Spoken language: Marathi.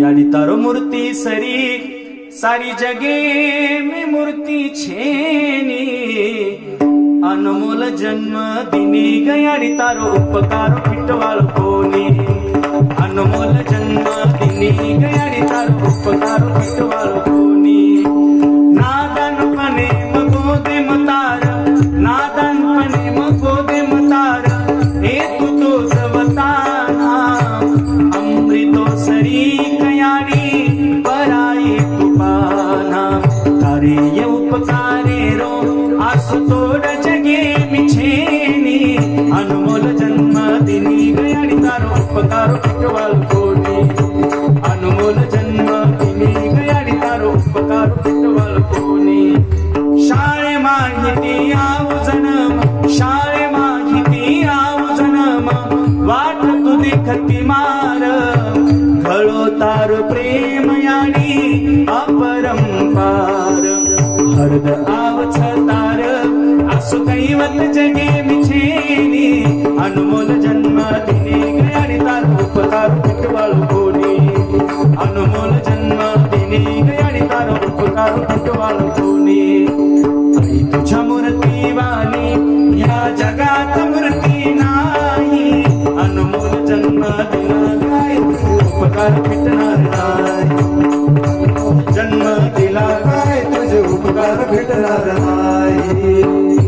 याडी तारो मूर्ति सरी सारी जगे में मूर्ति छेनी। अनमोल जन्म दिनी गयाडी तारो उपकार फिटवाल कोनी। अनमोल जन्म दिनी गयाडी तारो उपकार फिटवाल उपकारे रो आसुतोड जगे मिछेनी अनमोल जन्म दिनी गयाडी तारो उपकार पिटवाल कोटी. अनमोल जन्म दिनी गयाडी तारो उपकार पिटवाल कोणी शाळे माहिती आव जन्म शाळे माहिती आव जन्म. वाट तू देखती मार घळो तार प्रेम याडी अपरंपार. हरद आवछ तार असु कैवत जगे मिछेनी अनुमोल जन्मदिने गयाणी तार उपकार पिटवाळ कोणी. अनुमोल जन्मदिने गयाणी तार उपकार पिटवाळ कोणी. आई तुझ्या मूर्ती वाणी या जगात मूर्ती नाही. जन्म जन्मदिन गाय उपकार पिटणार राय